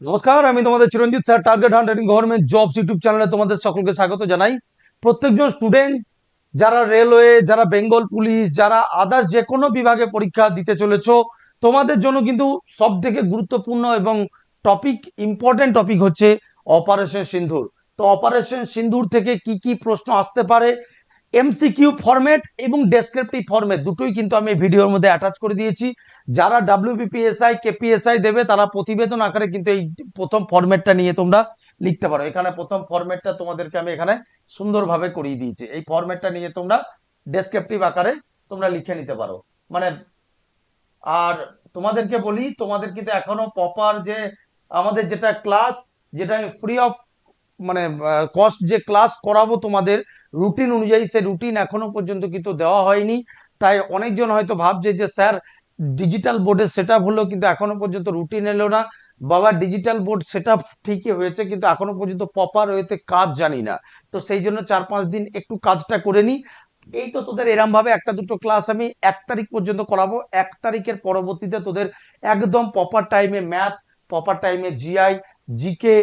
নমস্কার, আমি তোমাদের Chiranjit sir target hundred in government jobs YouTube চ্যানেলে তোমাদের সকলকে স্বাগত জানাই। প্রত্যেকজন স্টুডেন্ট যারা রেলওয়ে যারা বেঙ্গল পুলিশ যারা আদার্স যে কোনো বিভাগে পরীক্ষা দিতে চলেছ, তোমাদের জন্য কিন্তু সব থেকে গুরুত্বপূর্ণ এবং টপিক ইম্পর্টেন্ট টপিক হচ্ছে অপারেশন সিন্ধুর তো অপারেশন সিন্ধুর থেকে কি কি প্রশ্ন আসতে পারে এমসিকিউ ফরম্যাট এবং ডেসক্রিপটিভ ফরম্যাট দুটোই কিন্তু আমি ভিডিওর মধ্যে অ্যাটাচ করে দিয়েছি। যারা ডাব্লিউবিপিএসআই কেপিএসআই দেবে, তারা প্রতিবেদন আকারে কিন্তু এই প্রথম ফরম্যাটটা নিয়ে তোমরা লিখতে পারো। এখানে প্রথম ফরম্যাটটা তোমাদেরকে আমি এখানে সুন্দরভাবে করিয়ে দিয়েছি। এই ফরম্যাটটা নিয়ে তোমরা ডেসক্রিপটিভ আকারে তোমরা লিখে নিতে পারো। মানে আর তোমাদেরকে বলি, তোমাদের কিন্তু এখনও প্রপার যে আমাদের যেটা ক্লাস যেটা আমি ফ্রি অফ মানে কস্ট যে ক্লাস করাবো তোমাদের রুটিন অনুযায়ী সে রুটিন এখনও পর্যন্ত কিন্তু দেওয়া হয়নি। তাই অনেকজন হয়তো ভাবছে যে, স্যার ডিজিটাল বোর্ডের সেট হলো কিন্তু এখনও পর্যন্ত রুটিন এলো না। বাবা ডিজিটাল বোর্ড সেট ঠিকই হয়েছে কিন্তু এখনও পর্যন্ত প্রপার হয়েতে কাজ জানি না। তো সেই জন্য চার পাঁচ দিন একটু কাজটা করে নিই এই তো তোদের এরম ভাবে একটা দুটো ক্লাস আমি এক তারিখ পর্যন্ত করাবো। এক তারিখের পরবর্তীতে তোদের একদম প্রপার টাইমে ম্যাথ প্রপার টাইমে জিআই জিকে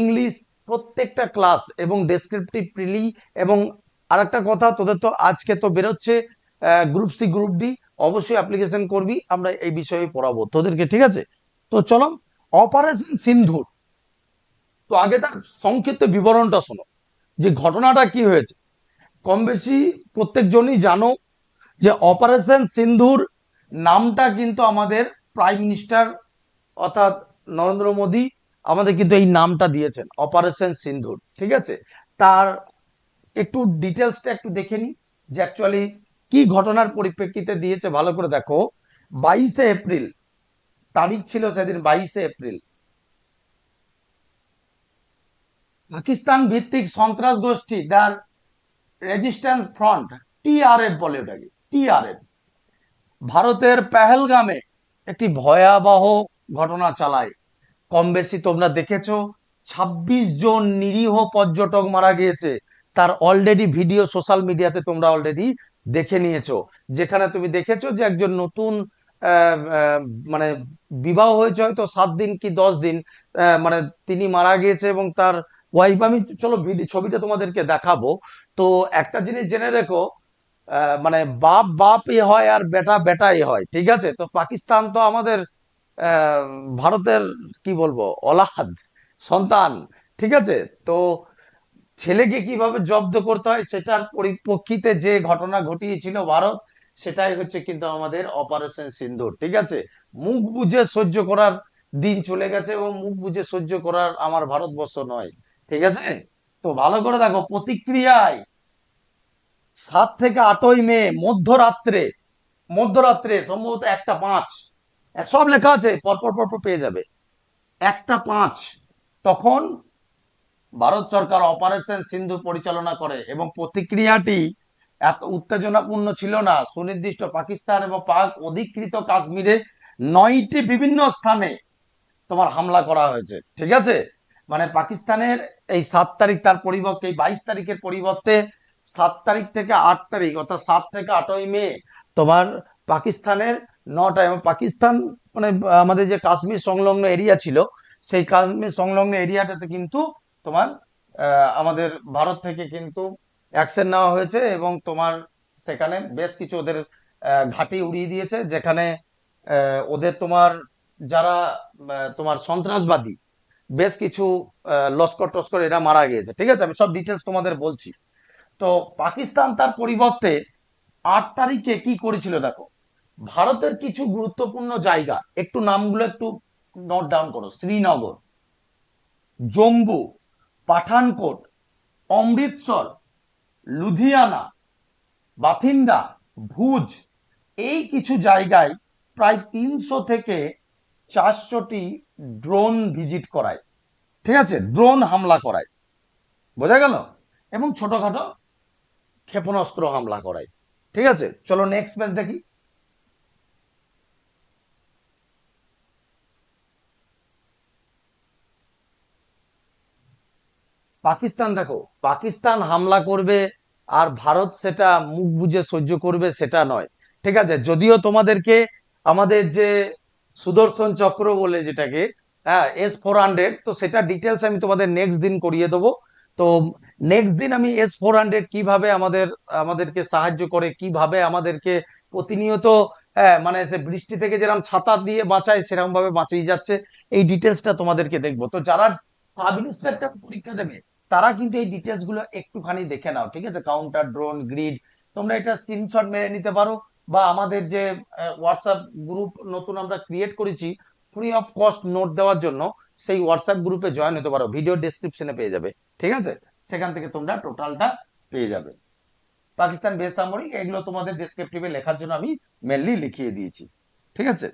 ইংলিশ প্রত্যেকটা ক্লাস এবং ডেসক্রিপটিভ প্রিলি এবং আরেকটা কথা, তোদের তো আজকে তো বেরোচ্ছে গ্রুপ সি গ্রুপ ডি অবশ্যই অ্যাপ্লিকেশন করবি, আমরা এই বিষয়ে পড়াবো। তোদেরকে, ঠিক আছে? তো চলো অপারেশন সিন্ধুর। তো আগে তার সংক্ষিপ্ত বিবরণটা শোনো, যে ঘটনাটা কি হয়েছে। কম বেশি প্রত্যেকজনই জানো যে অপারেশন সিন্ধুর নামটা কিন্তু আমাদের প্রাইম মিনিস্টার অর্থাৎ নরেন্দ্র মোদী আমাদের কিন্তু এই নামটা দিয়েছেন অপারেশন সিন্ধুর ঠিক আছে? তার একটু ডিটেলসটা একটু দেখে নি যে অ্যাকচুয়ালি কি ঘটনার পরিপ্রেক্ষিতে দিয়েছে, ভালো করে দেখো। বাইশে এপ্রিল, তারিখ ছিল সেদিন বাইশে এপ্রিল। পাকিস্তান ভিত্তিক সন্ত্রাস গোষ্ঠী যার রেজিস্ট্যান্স ফ্রন্ট টিআরএফ বলে ওটাকে টিআরএফ ভারতের পেহেলগামে একটি ভয়াবহ ঘটনা চালায়। কম বেশি তোমরা দেখেছ ২৬ জন নিরীহ পর্যটক মারা গিয়েছে। তার অলরেডি ভিডিও সোশ্যাল মিডিয়াতে তোমরা অলরেডি দেখে নিয়েছো। যেখানে তুমি দেখেছ যে একজন নতুন মানে বিবাহ হয়েছে হয়তো সাত দিন কি দশ দিন মানে তিনি মারা গিয়েছে এবং তার ওয়াইফ আমি চলো ছবিটা তোমাদেরকে দেখাবো। তো একটা জিনিস জেনে রেখো মানে বাপ বাপ এ হয় আর বেটা বেটা এ হয়, ঠিক আছে? তো পাকিস্তান তো আমাদের ভারতের, কি বলব, অলাহাদ, সন্তান, ঠিক আছে? তো ছেলেকে কীভাবে জব্দ করতে হয় সেটার পরিপ্রেক্ষিতে যে ঘটনা ঘটিয়েছিল ভারত, সেটাই হচ্ছে কিন্তু আমাদের অপারেশন সিন্দুর ঠিক আছে? মুখ বুঝে সহ্য করার দিন চলে গেছে এবং মুখ বুঝে সহ্য করার আমার ভারতবর্ষ নয়, ঠিক আছে? তো ভালো করে দেখো, প্রতিক্রিয়ায় সাত থেকে আটই মে, মধ্যরাত্রে মধ্যরাত্রে সম্ভবত একটা পাঁচ সব লেখা আছে, পরপর পরপর পেয়ে যাবে। একটা পাঁচ, তখন ভারত সরকার অপারেশন সিন্ধু পরিচালনা করে এবং প্রতিক্রিয়াটি এত উত্তেজনাপূর্ণ ছিল না। সুনির্দিষ্ট পাকিস্তান এবং পাক অধিকৃত কাশ্মীরে নয়টি বিভিন্ন স্থানে তোমার হামলা করা হয়েছে। ঠিক আছে? মানে পাকিস্তানের এই সাত তারিখ তার পরিবর্তে, এই বাইশ তারিখের পরিবর্তে সাত তারিখ থেকে আট তারিখ, অর্থাৎ সাত থেকে আটই মে, তোমার পাকিস্তানের নটা এবং পাকিস্তান মানে আমাদের যে কাশ্মীর সংলগ্ন এরিয়া ছিল, সেই কাশ্মীর সংলগ্ন এরিয়াটাতে কিন্তু তোমার আমাদের ভারত থেকে কিন্তু অ্যাকশন নেওয়া হয়েছে এবং তোমার সেখানে বেশ কিছু ওদের ঘাঁটি উড়িয়ে দিয়েছে, যেখানে ওদের তোমার যারা তোমার সন্ত্রাসবাদী, বেশ কিছু লস্কর টস্কর এরা মারা গিয়েছে। ঠিক আছে? আমি সব ডিটেলস তোমাদের বলছি। তো পাকিস্তান তার পরিবর্তে আট তারিখে কি করেছিল দেখো? ভারতের কিছু গুরুত্বপূর্ণ জায়গা, একটু নামগুলো একটু নোট ডাউন করো, শ্রীনগর, জম্মু, পাঠানকোট, অমৃতসর, লুধিয়ানা বাথিন্ডা ভুজ, এই কিছু জায়গায় প্রায় তিনশো থেকে চারশোটি ড্রোন ভিজিট করায়। ঠিক আছে? ড্রোন হামলা করায়। বোঝা গেল? এবং ছোটখাটো ক্ষেপণাস্ত্র হামলা করায়। ঠিক আছে? চলো নেক্সট পেজ দেখি। পাকিস্তান, দেখো, পাকিস্তান হামলা করবে আর ভারত সেটা মুখ বুঝে সহ্য করবে সেটা নয়। ঠিক আছে? যদিও তোমাদেরকে আমাদের যে সুদর্শন চক্র বলে যেটাকে হ্যাঁ এস ফোর হান্ড্রেড তো সেটা ডিটেলস আমি তোমাদের নেক্সট দিন করিয়ে দেবো। তো নেক্সট দিন আমি এস ফোর হান্ড্রেড কীভাবে আমাদের, আমাদেরকে সাহায্য করে, কীভাবে আমাদেরকে প্রতিনিয়ত হ্যাঁ মানে সে বৃষ্টি থেকে যেরকম ছাতা দিয়ে বাঁচায় সেরকম ভাবে বাঁচিয়ে যাচ্ছে, এই ডিটেলসটা তোমাদেরকে দেখব। তো যারা সাব ইন্সপেক্টর পরীক্ষা দেবে তারা কিন্তু এই ডিটেলসগুলো একটুখানি দেখে নাও ঠিক আছে? কাউন্টার ড্রোন গ্রিড তোমরা এটা স্ক্রিনশট মেরে নিতে পারো বা আমাদের যে হোয়াটসঅ্যাপ গ্রুপ নতুন আমরা ক্রিয়েট করেছি ফ্রি অফ কস্ট নোট দেওয়ার জন্য সেই হোয়াটসঅ্যাপ গ্রুপে জয়েন হতে পারো ভিডিও ডেসক্রিপশনে পেয়ে যাবে ঠিক আছে? সেখান থেকে তোমরা টোটালটা পেয়ে যাবে। পাকিস্তান বেসামরিক এগুলো তোমাদের ডেসক্রিপটিভে লেখার জন্য আমি মেনলি লিখিয়ে দিয়েছি ঠিক আছে?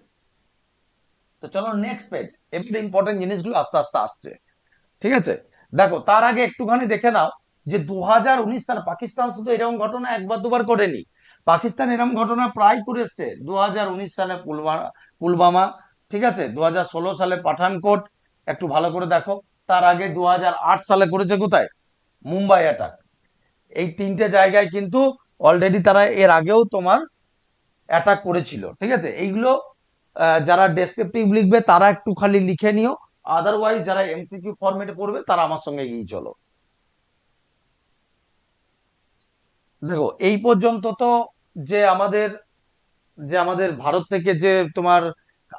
তো চলো নেক্সট পেজ এবারে ইম্পর্টেন্ট জিনিসগুলো আস্তে আস্তে আসছে। ঠিক আছে? দেখো, তার আগে একটুখানি দেখে নাও যে দু হাজার উনিশ সাল পাকিস্তান শুধু এরকম ঘটনা একবার দুবার করেনি পাকিস্তান এরকম ঘটনা প্রায় করে এসছে। দু সালে পুলওয়ামা পুলবামা ঠিক আছে? দু হাজার ষোলো সালে পাঠানকোট, একটু ভালো করে দেখো। তার আগে দু হাজার আট সালে করেছে কোথায়? মুম্বাই অ্যাটাক এই তিনটে জায়গায় কিন্তু অলরেডি তারা এর আগেও তোমার অ্যাটাক করেছিল। ঠিক আছে? এইগুলো যারা ডেসক্রিপটিভ লিখবে তারা একটু খালি লিখে নিও। আদারওয়াইজ যারা এমসিকিউ ফরম্যাটে পড়বে, তারা আমার সঙ্গে গিয়ে চলো। দেখো, এই পর্যন্ত তো যে আমাদের যে আমাদের ভারত থেকে যে তোমার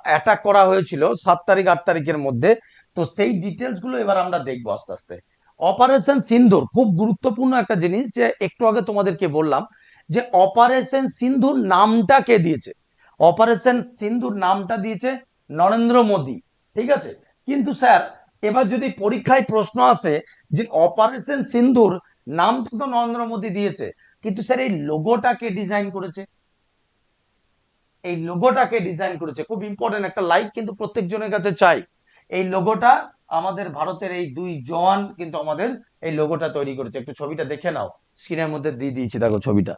অ্যাটাক করা হয়েছিল সাত তারিখ, আট তারিখের মধ্যে, তো সেই ডিটেলসগুলো এবার আমরা দেখব আস্তে আস্তে। অপারেশন সিন্ধুর খুব গুরুত্বপূর্ণ একটা জিনিস যে একটু আগে তোমাদেরকে বললাম যে অপারেশন সিন্ধুর নামটা কে দিয়েছে? অপারেশন সিন্ধুর নামটা দিয়েছে নরেন্দ্র মোদী, ঠিক আছে? কিন্তু স্যার, এবার যদি পরীক্ষায় প্রশ্ন আসে যে অপারেশন সিন্ধুর নাম তো নরেন্দ্র মোদী দিয়েছে, কিন্তু স্যার এই লোগোটাকে ডিজাইন করেছে? এই লোগোটাকে ডিজাইন করেছে? খুব ইম্পর্টেন্ট একটা লাইক কিন্তু প্রত্যেকজনের কাছে চাই। এই লোগোটা আমাদের ভারতের এই দুই জওয়ান কিন্তু আমাদের এই লোগোটা তৈরি করেছে। একটু ছবিটা দেখে নাও। স্ক্রিনের মধ্যে দিয়ে দিয়েছি, দেখো ছবিটা।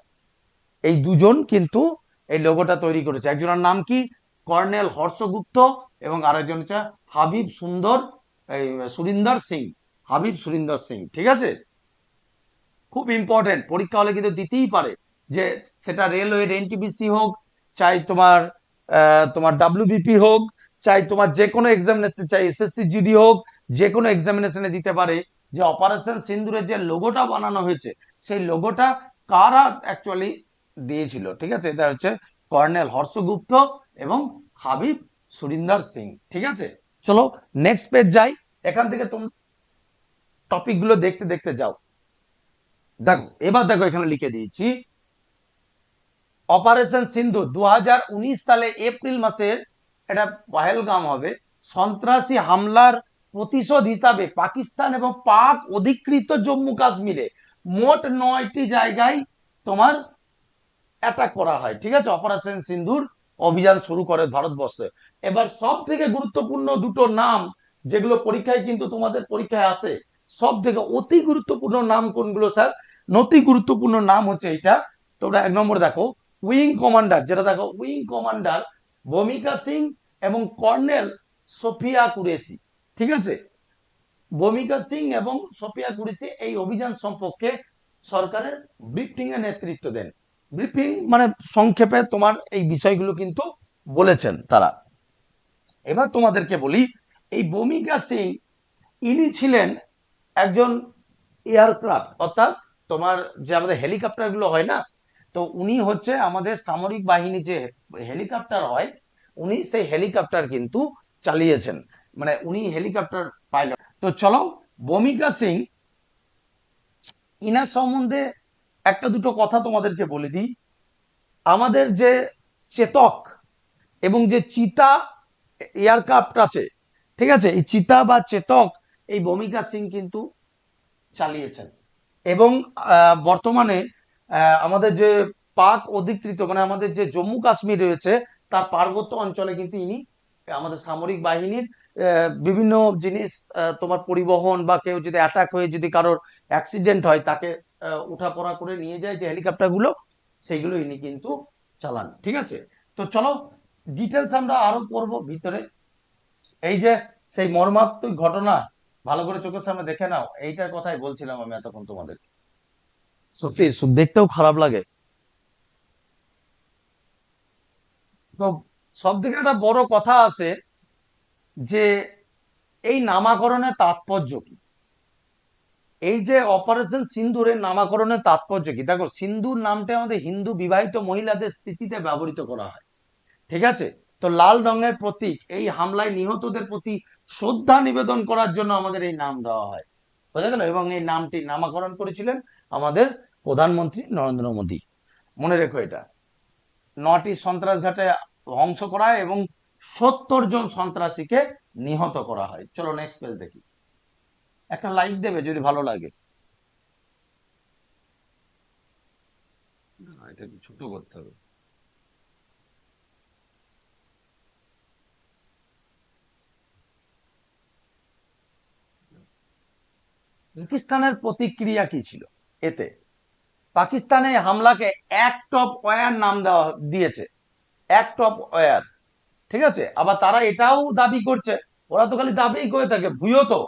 এই দুজন কিন্তু এই লোগোটা তৈরি করেছে। একজনের নাম কি? কর্নেল হর্ষগুপ্ত এবং আরেকজন হচ্ছে হাবিব সুন্দর সুরিন্দর সিং। হাবিব সুরিন্দর সিং, ঠিক আছে? খুব ইম্পর্টেন্ট পরীক্ষা হলে কিন্তু দিতেই পারে যে সেটা রেলওয়ে এনটিবিসি হোক, চাই তোমার তোমার ডাব্লিউবিপি হোক, চাই তোমার যে কোনো এক্সামিনেশন চাই এসএসসি জিডি হোক, যে কোনো এক্সামিনেশনে দিতে পারে যে অপারেশন সিন্দুরের যে লোগোটা বানানো হয়েছে, সেই লোগোটা কারা অ্যাকচুয়ালি দিয়েছিল, ঠিক আছে? এটা হচ্ছে কর্নেল হর্ষগুপ্ত এবং হাবিব সুরিন্দর সিং, ঠিক আছে? চলো নেক্সট পেজ যাই, এখান থেকে তুমি টপিকগুলো দেখতে দেখতে যাও। দেখো, এবার দেখো এখানে লিখে দিয়েছি অপারেশন সিন্ধু দু সালে এপ্রিল মাসের এটা পহেলগাম হবে, সন্ত্রাসী হামলার প্রতিশোধ হিসাবে পাকিস্তান এবং পাক অধিকৃত জম্মু কাশ্মীরে মোট নয়টি জায়গায় তোমার অ্যাটাক করা হয়, ঠিক আছে? অপারেশন সিন্ধুর অভিযান শুরু করে ভারতবর্ষে। এবার সব থেকে গুরুত্বপূর্ণ দুটো নাম, যেগুলো পরীক্ষায় কিন্তু তোমাদের পরীক্ষায় আসে সব থেকে অতি গুরুত্বপূর্ণ নাম কোনগুলো স্যার? অতি গুরুত্বপূর্ণ নাম হচ্ছে এটা তোমরা এক নম্বর দেখো, উইং কমান্ডার, যেটা দেখো, উইং কমান্ডার ভূমিকা সিং এবং কর্নেল সোফিয়া কুরেসি ঠিক আছে? ভূমিকা সিং এবং সোফিয়া কুরেসি এই অভিযান সম্পর্কে সরকারের ব্রিফিং এর নেতৃত্ব দেন। ব্রিফিং মানে সংক্ষেপে তোমার এই বিষয়গুলো কিন্তু বলেছেন তারা। এবার তোমাদেরকে বলি, এই ভূমিকা সিং ইনি ছিলেন একজন এয়ারক্রাফট, অর্থাৎ তোমার যে আমাদের হেলিকপ্টারগুলো হয় না, তো উনি হচ্ছে আমাদের সামরিক বাহিনী যে হেলিকপ্টার হয়, উনি সেই হেলিকপ্টার কিন্তু চালিয়েছেন। মানে উনি হেলিকপ্টার পাইলট তো চলো বমিকা সিং ইনার সম্বন্ধে একটা দুটো কথা তোমাদেরকে বলে দিই। আমাদের যে চেতক এবং যে চিতা এয়ারক্রাফট আছে। ঠিক আছে? এই চিতা বা চেতক, এই ভূমিকা সিং কিন্তু চালিয়েছেন। এবং বর্তমানে আমাদের যে পাক অধিকৃত মানে আমাদের যে জম্মু কাশ্মীর রয়েছে, তার পার্বত্য অঞ্চলে কিন্তু ইনি আমাদের সামরিক বাহিনীর বিভিন্ন জিনিস তোমার পরিবহন বা কেউ যদি অ্যাটাক হয়ে যদি কারোর অ্যাক্সিডেন্ট হয়, তাকে উঠাপড়া করে নিয়ে যায় যে হেলিকপ্টারগুলো, সেইগুলো ইনি কিন্তু চালান। ঠিক আছে? তো চলো ডিটেলস আমরা আরও করব ভিতরে। এই যে সেই মর্মাত্মক ঘটনা ভালো করে চোখের সামনে দেখে নাও। এইটার কথাই বলছিলাম আমি এতক্ষণ তোমাদের। সত্যি দেখতেও খারাপ লাগে। তো সব থেকে একটা বড় কথা আছে যে এই নামাকরণের তাৎপর্য কি? এই যে অপারেশন সিন্দুরের নামাকরণের তাৎপর্য কি? দেখো সিন্দুর নামটা আমাদের হিন্দু বিবাহিত মহিলাদের স্মৃতিতে ব্যবহৃত করা হয়। ঠিক আছে? তো লাল রঙের প্রতীক, এই হামলায় নিহতদের প্রতি শ্রদ্ধা নিবেদন করার জন্য আমাদের এই নাম দেওয়া হয়। বোঝা গেল? এবং এই নামটি নামাকরণ করেছিলেন আমাদের প্রধানমন্ত্রী নরেন্দ্র মোদী। মনে রেখো এটা। নটি সন্ত্রাসঘাটে ধ্বংস করা হয় এবং সত্তর জন সন্ত্রাসীকে নিহত করা হয়। চলো নেক্সট পেজ দেখি। একটা লাইক দেবে যদি ভালো লাগে। এটা ছোট করতে হবে। পাকিস্তানের প্রতিক্রিয়া কি ছিল? এতে পাকিস্তানে হামলাকে এক টপ ওয়ার নাম দেওয়া দিয়েছে। এক টপ ওয়ার। ঠিক আছে? আবার তারা এটাও দাবি করছে। ওরা তো খালি দাবি করে থাকে, ভুয়ো তো।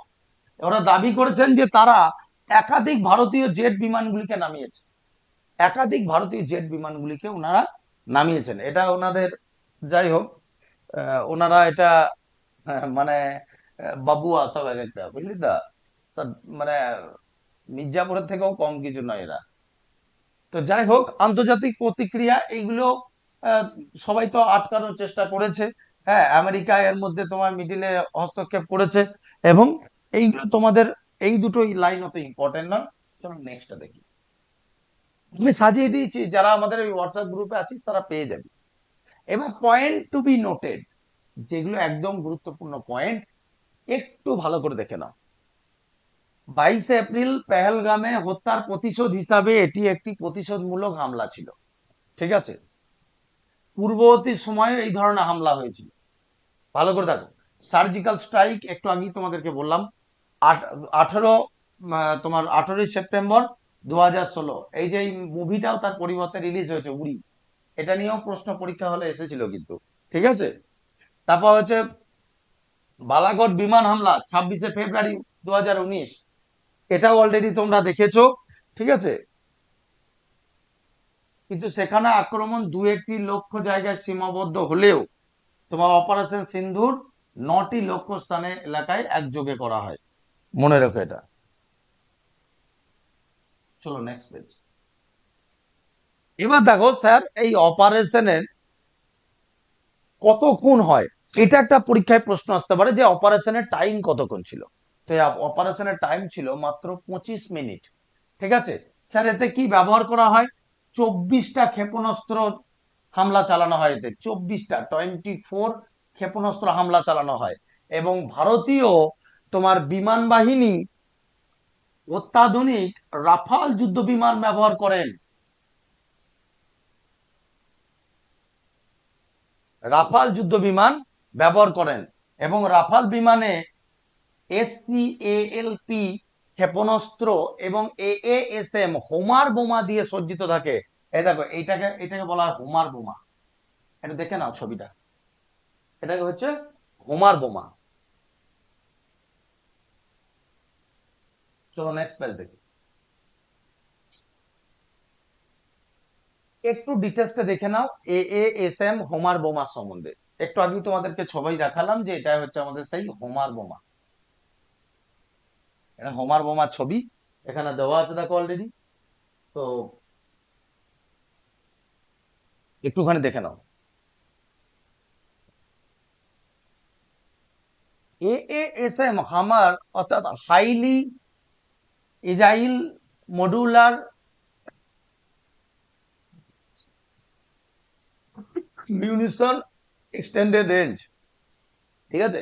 ওরা দাবি করেছেন যে তারা একাধিক ভারতীয় জেট বিমানগুলিকে নামিয়েছে। একাধিক ভারতীয় জেট বিমানগুলিকে ওনারা নামিয়েছেন। এটা ওনাদের, যাই হোক ওনারা এটা মানে বাবুয়া সব এক একটা, বুঝলি তো? মানে মির্জাপুরের থেকেও কম কিছু নয় এরা। তো যাই হোক, আন্তর্জাতিক প্রতিক্রিয়া এইগুলো সবাই তো আটকানোর চেষ্টা করেছে। হ্যাঁ আমেরিকা এর মধ্যে তোমার মিডিলে হস্তক্ষেপ করেছে এবং এইগুলো তোমাদের, এই দুটো লাইন অত ইম্পর্টেন্ট নয়। চলো নেক্সটটা দেখি। আমি সাজিয়ে দিয়েছি, যারা আমাদের ওই হোয়াটসঅ্যাপ গ্রুপে আছিস, তারা পেয়ে যাবে। এবার পয়েন্ট টু বি নোটেড যেগুলো একদম গুরুত্বপূর্ণ পয়েন্ট একটু ভালো করে দেখে নাও। বাইশে এপ্রিল পেহেলগামে হত্যার প্রতিশোধ হিসাবে এটি একটি প্রতিশোধমূলক হামলা ছিল। ঠিক আছে? পূর্ববর্তী সময়ে এই ধরনের হামলা হয়েছিল। ভালো করে দেখো। সার্জিক্যাল স্ট্রাইক, একটু আগেই তোমাদেরকে বললাম আঠারো তোমার আঠারোই সেপ্টেম্বর দু এই যে মুভিটাও তার পরিবর্তে রিলিজ হয়েছে, উড়ি। এটা নিয়েও প্রশ্ন পরীক্ষা হলে এসেছিল কিন্তু। ঠিক আছে? তারপর হচ্ছে বালাকোট বিমান হামলা, ছাব্বিশে ফেব্রুয়ারি দু হাজার উনিশ। এটাও অলরেডি তোমরা দেখেছ, ঠিক আছে? কিন্তু সেখানে আক্রমণ দু একটি লক্ষ্য জায়গায় সীমাবদ্ধ হলেও তোমার অপারেশন সিন্ধুর নটি লক্ষ্য স্থানে এলাকায় একযোগে করা হয়। মনে রেখো এটা। চলো নেক্সট পেজ এবার দেখো স্যার, এই অপারেশনের কতক্ষণ হয়? এটা একটা পরীক্ষায় প্রশ্ন আসতে পারে যে অপারেশনের টাইম কতক্ষণ ছিল। অপারেশনের টাইম ছিল মাত্র পঁচিশ মিনিট ঠিক আছে? স্যার, এতে কি ব্যবহার করা হয়? চব্বিশটা ক্ষেপণাস্ত্র হামলা চালানো হয় এতে। চব্বিশটা টোয়েন্টি ফোর ক্ষেপণাস্ত্র হামলা চালানো হয়। এবং ভারতীয় তোমার বিমান বাহিনী অত্যাধুনিক রাফাল যুদ্ধ বিমান ব্যবহার করেন। রাফাল যুদ্ধ বিমান ব্যবহার করেন। এবং রাফাল বিমানে এসসিএএলপি ক্ষেপণাস্ত্র এবং এএএসএম হোমার বোমা দিয়ে সজ্জিত থাকে। এই দেখো, এইটাকে, এটাকে বলা হয় হোমার বোমা। এটা দেখে নাও ছবিটা। এটাকে হচ্ছে হোমার বোমা। চলো নেক্সট পেজ দেখি। একটু ডিটেলসটা দেখে নাও A A S M Hammer বোমা সম্বন্ধে। একটু আগে তোমাদেরকে ছবি দেখালাম যে এটা হচ্ছে আমাদের সেই হোমার বোমা। এটা হোমার বোমার ছবি। এখানে দেওয়া আছে দেখো অলরেডি তো একটুখানি দেখে নাও। A A S M Hammer অর্থাৎ highly agile modular munition extended range ঠিক আছে?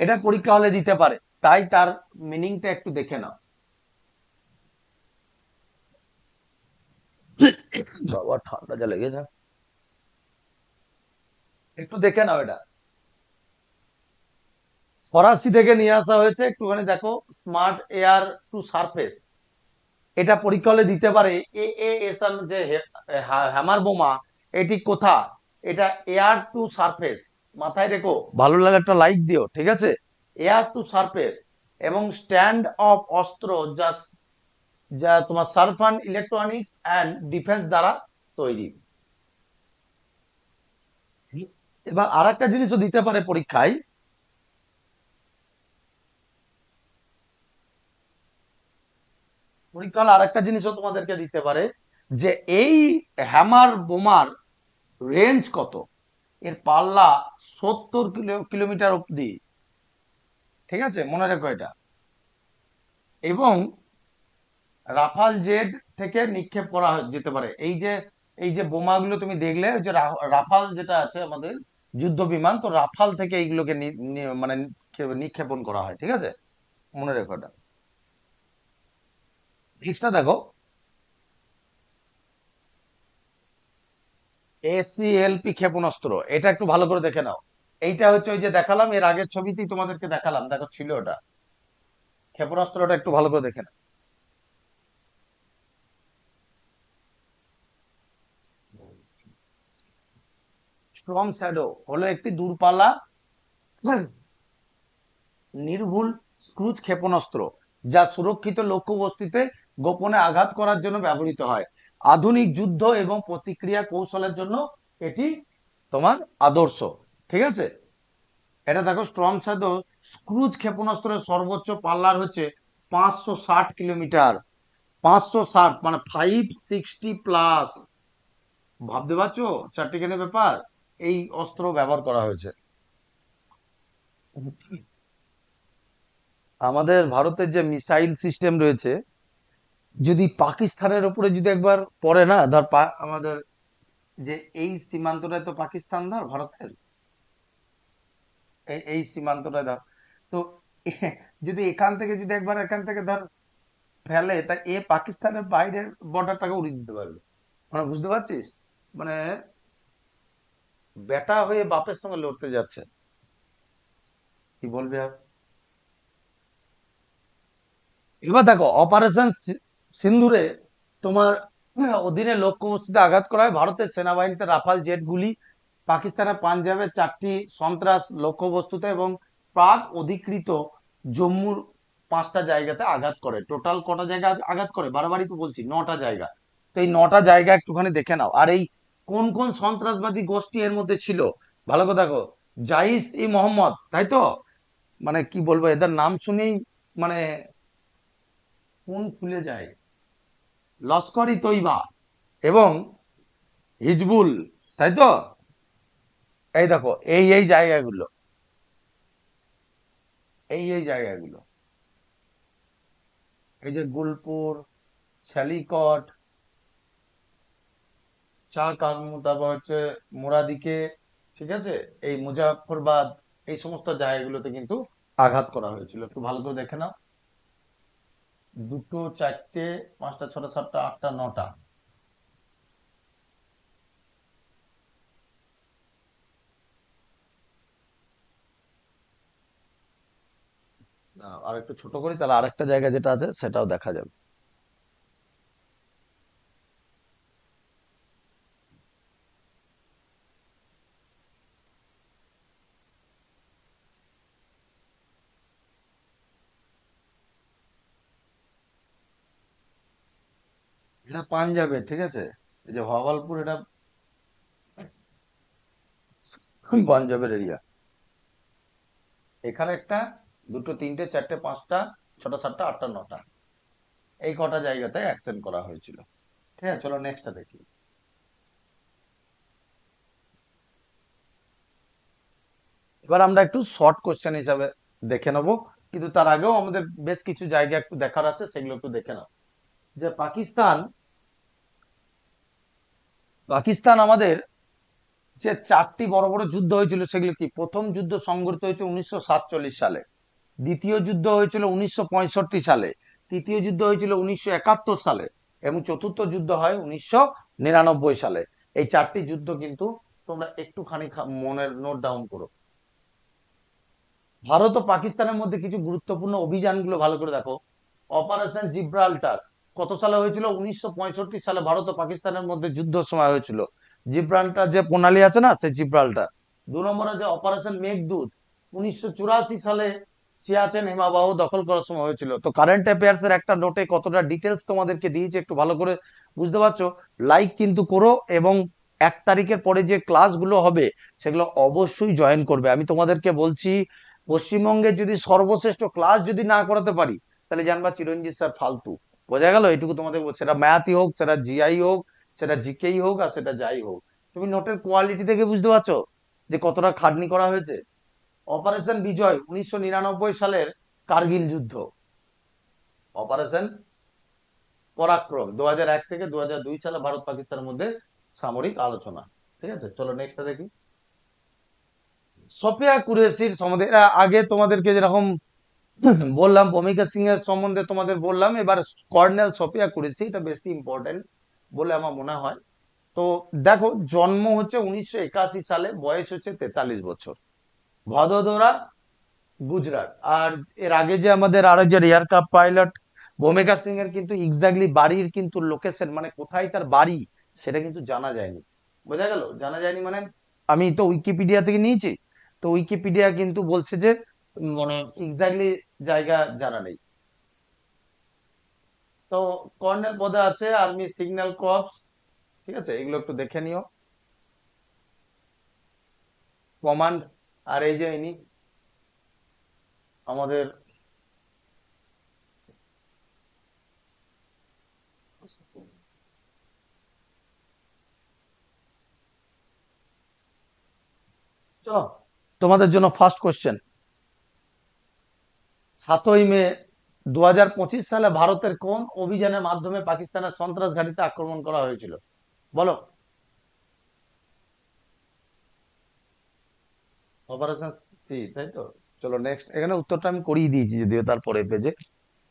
এটা পরীক্ষা হলে দিতে পারে। তাই তার মিনিংটা একটু দেখে নাও। বাবা ঠান্ডা যা লেগেছে। একটু দেখে নাও এটা। ফরাসি থেকে নিয়ে আসা হয়েছে একটুখানি দেখো স্মার্ট এয়ার টু সারফেস এটা পরীক্ষা হলে দিতে পারে এ এ এস এম যে হ্যামার বোমা এটি কোথা? এটা এয়ার টু সারফেস মাথায় রেখো। ভালো লাগে একটা লাইক দিও ঠিক আছে? এয়ার টু সারফেস এবং স্ট্যান্ড অফ অস্ত্র যা যা তোমার সারফান ইলেকট্রনিক্স অ্যান্ড ডিফেন্স দ্বারা তৈরি। এবার আর একটা জিনিসও দিতে পারে পরীক্ষায়। পরীক্ষা আর একটা জিনিসও তোমাদেরকে দিতে পারে যে এই হ্যামার বোমার রেঞ্জ কত? এর পাল্লা সত্তর কিলোমিটার অব্দি ঠিক আছে? মনে রেখো এটা। এবং রাফাল জেড থেকে নিক্ষেপ করা যেতে পারে। এই যে এই যে বোমাগুলো তুমি দেখলে যে রাফাল যেটা আছে আমাদের যুদ্ধ বিমান তো রাফাল থেকে এইগুলোকে মানে নিক্ষে- নিক্ষেপণ করা হয়, ঠিক আছে? মনে রেখো এটা। নেক্সটটা দেখো। এসিএলপি ক্ষেপণাস্ত্র। এটা একটু ভালো করে দেখে নাও। এইটা হচ্ছে ওই যে দেখালাম, এর আগের ছবিতেই তোমাদেরকে দেখালাম। দেখো, ছিল ওটা। ক্ষেপণাস্ত্রটা একটু ভালো করে দেখে নাও। স্ট্রং শ্যাডো হলো একটি নির্ভুল, স্ক্রুজ ক্ষেপণাস্ত্র, যা সুরক্ষিত লক্ষ্যবস্তুতে গোপনে আঘাত করার জন্য ব্যবহৃত হয়। আধুনিক যুদ্ধ এবং প্রতিক্রিয়া কৌশলের জন্য এটি তোমার আদর্শ। ঠিক আছে? এটা দেখো স্ট্রং শ্যাডো স্ক্রুজ ক্ষেপণাস্ত্রের সর্বোচ্চ পাল্লার হচ্ছে পাঁচশো ষাট কিলোমিটার। পাঁচশো ষাট মানে ফাইভ সিক্সটি প্লাস ভাবতে পারছ? চারটিখানি ব্যাপার? এই অস্ত্র ব্যবহার করা হয়েছে। আমাদের ভারতের যে মিসাইল সিস্টেম রয়েছে, যদি পাকিস্তানের উপরে যদি একবার পড়ে না, ধর আমাদের যে এই সীমান্তটা তো পাকিস্তান ধর ভারতের। এই সীমান্তটা ধর। তো যদি এখান থেকে, যদি একবার এখান থেকে ধর ফেলে, তা এ পাকিস্তানের বাইরের বর্ডারটাকে উড়িয়ে দিতে পারবে। মানে বুঝতে পারছিস? মানে বেটা হয়ে বাপের সঙ্গে লড়তে যাচ্ছে। কি বলবি আর? এবার দেখো অপারেশন সিন্ধুরে তোমার অধীনে লক্ষ্যবস্তুতে আঘাত করা হয়। ভারতের সেনাবাহিনীতে রাফাল জেটগুলি পাকিস্তানের পাঞ্জাবের চারটি সন্ত্রাস লক্ষ্যবস্তুতে এবং প্রাক অধিকৃত জম্মুর পাঁচটা জায়গাতে আঘাত করে। টোটাল কটা জায়গা আঘাত করে? বারবারই তো বলছি, নটা জায়গা। তো এই নটা জায়গা একটুখানি দেখে নাও। আর এই কোন কোন সন্ত্রাসবাদী গোষ্ঠী এর মধ্যে ছিল? ভালো করে দেখো জাইস ই মোহাম্মদ, তাই তো? মানে কি বলব, এদের নাম শুনেই মানে কোন খুলে যায়। লস্কর তৈবা এবং হিজবুল, তাই তো? এই দেখো, এই এই জায়গাগুলো। এই এই জায়গাগুলো। এই যে গুলপুর শালিকট চা কানু তারপর হচ্ছে মোরাদিকে, ঠিক আছে? এই মুজাফরবাদ এই সমস্ত জায়গাগুলোতে কিন্তু আঘাত করা হয়েছিল। একটু ভালো করে দেখে নাও। দুটো, চারটে, পাঁচটা, ছটা, সাতটা, আটটা, নটা। আর একটু ছোট করি, তাহলে আরেকটা জায়গা যেটা আছে, সেটাও দেখা যাবে। এটা পাঞ্জাবে, ঠিক আছে? এই যে ভাওয়ালপুর, এটা পাঞ্জাবের এরিয়া এখানে একটা দুটো, তিনটে, চারটে, পাঁচটা, ছটা, সাতটা, আটটা, নটা। এই কটা জায়গাতে অ্যাকশন করা হয়েছিল। ঠিক আছে, চলো নেক্সটটা দেখি। এবার আমরা একটু শর্ট কোশ্চেন হিসাবে দেখে নেব। কিন্তু তার আগেও আমাদের বেশ কিছু জায়গা একটু দেখার আছে, সেগুলো একটু দেখে নাও। যে পাকিস্তান পাকিস্তান আমাদের যে চারটি বড় বড় যুদ্ধ হয়েছিল, সেগুলো কি? প্রথম যুদ্ধ সংঘটিত হয়েছে উনিশশো সাতচল্লিশ সালে। দ্বিতীয় যুদ্ধ হয়েছিল উনিশশো পঁয়ষট্টি সালে। তৃতীয় যুদ্ধ হয়েছিল উনিশশো একাত্তর সালে এবং চতুর্থ যুদ্ধ হয় উনিশশো নিরানব্বই সালে। এই চারটি যুদ্ধ কিন্তু তোমরা একটুখানি মনের নোট ডাউন করো। ভারত ও পাকিস্তানের মধ্যে কিছু গুরুত্বপূর্ণ অভিযানগুলো ভালো করে দেখো। অপারেশন জিব্রাল্টার কত সালে হয়েছিল? উনিশশো পঁয়ষট্টি সালে ভারত ও পাকিস্তানের মধ্যে যুদ্ধ সময় হয়েছিল। জিব্রাল্টার যে প্রণালী আছে না, সেই জিব্রাল্টার দু নম্বরে যে অপারেশন মেঘদূত উনিশশো চুরাশি সালে সিয়াচেন হিমাবাহ দখল করার সময় হয়েছিল। তো কারেন্ট অ্যাফেয়ার্স এর একটা নোটে কতটা ডিটেলস তোমাদেরকে দিয়েছে একটু ভালো করে বুঝতে পারছ? লাইক কিন্তু করো এবং এক তারিখের পরে যে ক্লাসগুলো হবে, সেগুলো অবশ্যই জয়েন করবে। আমি তোমাদেরকে বলছি পশ্চিমবঙ্গের যদি সর্বশ্রেষ্ঠ ক্লাস যদি না করাতে পারি, তাহলে জানবা চিরঞ্জিত স্যার ফালতু। বোঝা গেল? এটুকু তোমাদের। সেটা ম্যাথই হোক, সেটা জিআই হোক, সেটা জিকেই হোক আর সেটা যাই হোক। তুমি নোটের কোয়ালিটি থেকে বুঝতে পারছ যে কতটা খাটনি করা হয়েছে? অপারেশন বিজয় উনিশশো নিরানব্বই সালের কার্গিল যুদ্ধ। অপারেশন পরাক্রম দু থেকে দু সালে ভারত পাকিস্তানের মধ্যে সামরিক আলোচনা। ঠিক আছে? চলো নেক্সটটা দেখি। সফিয়া কুরেশির সম্বন্ধে আগে তোমাদেরকে যেরকম বললাম, ভূমিকা সিং এর সম্বন্ধে তোমাদের বললাম, এবার কর্নেল সফিয়া কুরেশি, এটা বেশি ইম্পর্টেন্ট বলে আমার মনে হয়। তো দেখো, জন্ম হচ্ছে উনিশশো একাশি সালে, বয়স হচ্ছে তেতাল্লিশ বছর। ভদোদরা, গুজরাট। আর এর আগে যে আমাদের আরেকজন এয়ারক্রাফট পাইলট ভূমিকা সিং এর কিন্তু এক্স্যাক্টলি বাড়ির কিন্তু লোকেশন মানে কোথায় তার বাড়ি, সেটা কিন্তু জানা যায়নি। বোঝা গেল? জানা যায়নি মানে আমি তো উইকিপিডিয়া থেকে নিয়েছি। তো উইকিপিডিয়া কিন্তু বলছে যে মানে এক্স্যাক্টলি জায়গা জানা নেই। তো কর্নেল পদে আছে আর্মি সিগন্যাল কর্পস, ঠিক আছে? এগুলো একটু দেখে নিও। কমান্ড আর এই যে ইনি আমাদের চলো, তোমাদের জন্য ফার্স্ট কোশ্চেন সাতই মে দু হাজার পঁচিশ সালে ভারতের কোন অভিযানের মাধ্যমে পাকিস্তানের সন্ত্রাস ঘাঁটিতে আক্রমণ করা হয়েছিল? বলো। অপারেশন সি তাই তো? চলো নেক্সট এখানে উত্তরটা আমি করিয়ে দিয়েছি যদিও তারপরে পেজে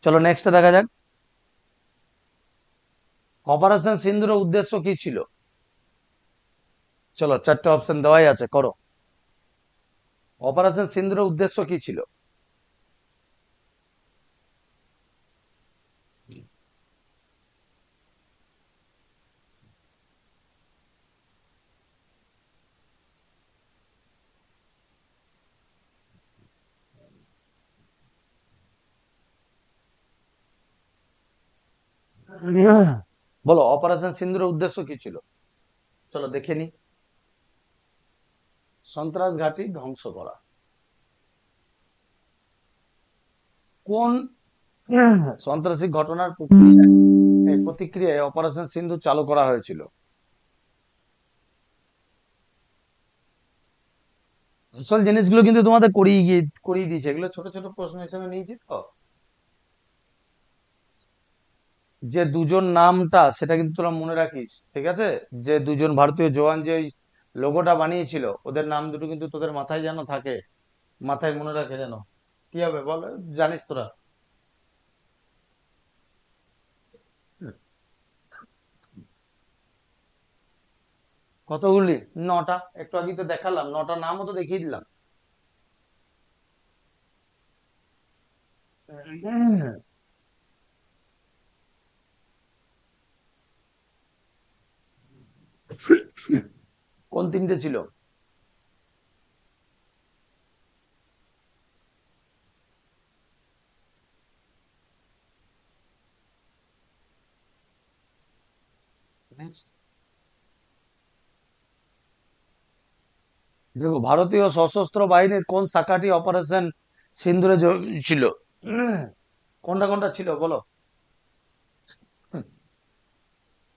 চলো নেক্সটটা দেখা যাক। অপারেশন সিন্ধুর উদ্দেশ্য কি ছিল? চলো চারটে অপশন দেওয়াই আছে, করো। অপারেশন সিন্ধুর উদ্দেশ্য কি ছিল? বলো, অপারেশন সিন্ধুর উদ্দেশ্য কি ছিল? চলো দেখে নি। সন্ত্রাস ঘাঁটি ধ্বংস করা। কোন সন্ত্রাসী ঘটনার প্রতিক্রিয়ায় অপারেশন সিন্ধু চালু করা হয়েছিল? আসল জিনিসগুলো কিন্তু তোমাদের করিয়ে গিয়ে করিয়ে দিয়েছে। এগুলো ছোট ছোট প্রশ্ন হিসেবে নিয়েছি তো। যে দুজন নামটা, সেটা কিন্তু তোরা মনে রাখিস, ঠিক আছে? যে দুজন ভারতীয় জওয়ান যে লোগোটা বানিয়েছিল, ওদের নাম দুটো কিন্তু তোদের মাথায় যেন থাকে, মাথায় মনে রাখে যেন। কি হবে বল? জানিস তোরা। কতগুলি? নটা। একটু আগে তো দেখালাম, নটা নামও তো দেখিয়ে দিলাম। কোন তিনটে ছিল? দেখো, ভারতীয় সশস্ত্র বাহিনীর কোন শাখাটি অপারেশন সিন্দুরে ছিল? কোনটা কোনটা ছিল? বলো।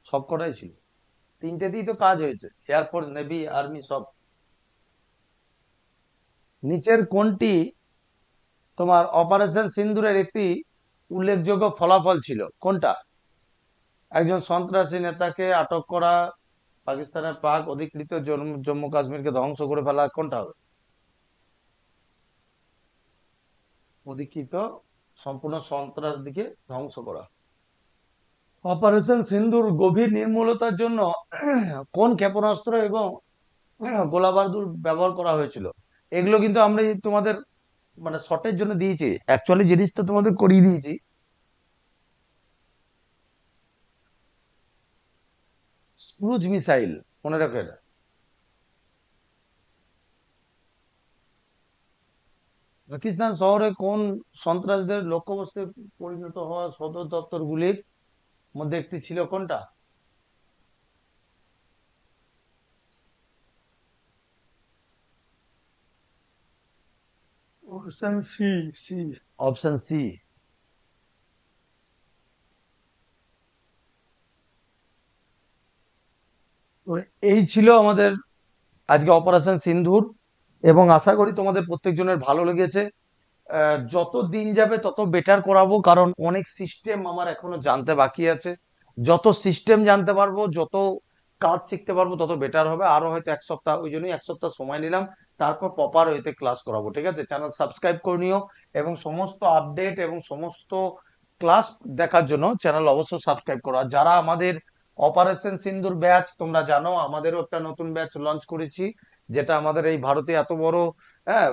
সবকটাই ছিল। তিনটেতেই তো কাজ হয়েছে এয়ারফোর্স নেভি আর্মি সব। নিচের কোনটি তোমার অপারেশন সিন্দুরের একটি উল্লেখযোগ্য ফলাফল ছিল। কোনটা? একজন সন্ত্রাসী নেতাকে আটক করা, পাকিস্তানের পাক অধিকৃত জম্মু কাশ্মীরকে ধ্বংস করে ফেলা, কোনটা হবে? অধিকৃত সম্পূর্ণ সন্ত্রাস দিকে ধ্বংস করা। অপারেশন সিন্ধুর গভীর নির্মূলতার জন্য কোন ক্ষেপণাস্ত্র এবং গোলাবারুদ ব্যবহার করা হয়েছিল? এগুলো কিন্তু আমরা তোমাদের মানে শর্টের জন্য দিয়েছি। অ্যাকচুয়ালি জিনিসটা তোমাদের করিয়ে দিয়েছি। ক্রুজ মিসাইল মনে রাখো এটা। পাকিস্তান শহরে কোন সন্ত্রাসদের লক্ষ্যবস্তুতে পরিণত হওয়া সদর দপ্তরগুলির মধ্যে একটি ছিল কোনটা? Option C C option C এই ছিল আমাদের আজকে অপারেশন সিন্ধুর এবং আশা করি তোমাদের প্রত্যেকজনের ভালো লেগেছে। যত দিন যাবে তত বেটার করাবো, কারণ অনেক সিস্টেম আমার এখনও জানতে বাকি আছে। যত সিস্টেম জানতে পারব, যত কাজ শিখতে পারব, তত বেটার হবে। আরও হয়তো এক সপ্তাহ, ওই জন্যই এক সপ্তাহ সময় নিলাম। তারপর প্রপার ওয়েতে ক্লাস করাবো, ঠিক আছে? চ্যানেল সাবস্ক্রাইব করে নিও এবং সমস্ত আপডেট এবং সমস্ত ক্লাস দেখার জন্য চ্যানেল অবশ্যই সাবস্ক্রাইব করো। আর যারা আমাদের অপারেশন সিন্দুর ব্যাচ তোমরা জানো, আমাদেরও একটা নতুন ব্যাচ লঞ্চ করেছি, যেটা আমাদের এই ভারতে এত বড় হ্যাঁ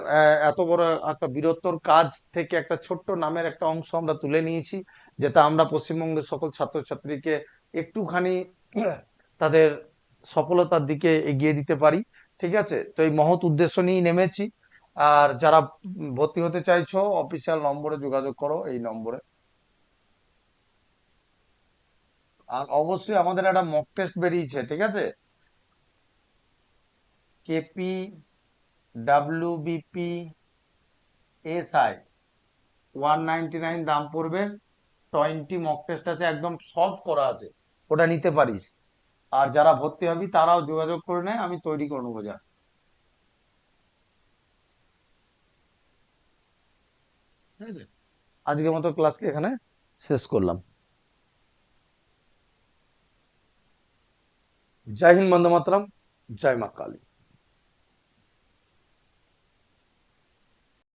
এত বড় একটা বৃহত্তর কাজ থেকে একটা ছোট্ট নামের একটা অংশ আমরা তুলে নিয়েছি, যেটা আমরা পশ্চিমবঙ্গের সকল ছাত্রছাত্রীকে একটুখানি তাদের সফলতার দিকে এগিয়ে দিতে পারি, ঠিক আছে? তো এই মহৎ উদ্দেশ্য নিয়েই নেমেছি। আর যারা ভর্তি হতে চাইছো অফিসিয়াল নম্বরে যোগাযোগ করো এই নম্বরে। আর অবশ্যই আমাদের একটা মক টেস্ট বেরিয়েছে, ঠিক আছে? KP WBP SI one ninety nine দাম পড়বে। টোয়েন্টি মক টেস্ট আছে একদম সলভ করা আছে। ওটা নিতে পারিস। আর যারা ভর্তি হবি তারাও যোগাযোগ করে নেয় আমি তৈরি করে নেব যা। ঠিক আছে আজকের মতো ক্লাসকে এখানে শেষ করলাম। জয় হিন্দ বন্দে মাতরম জয় মা কালী।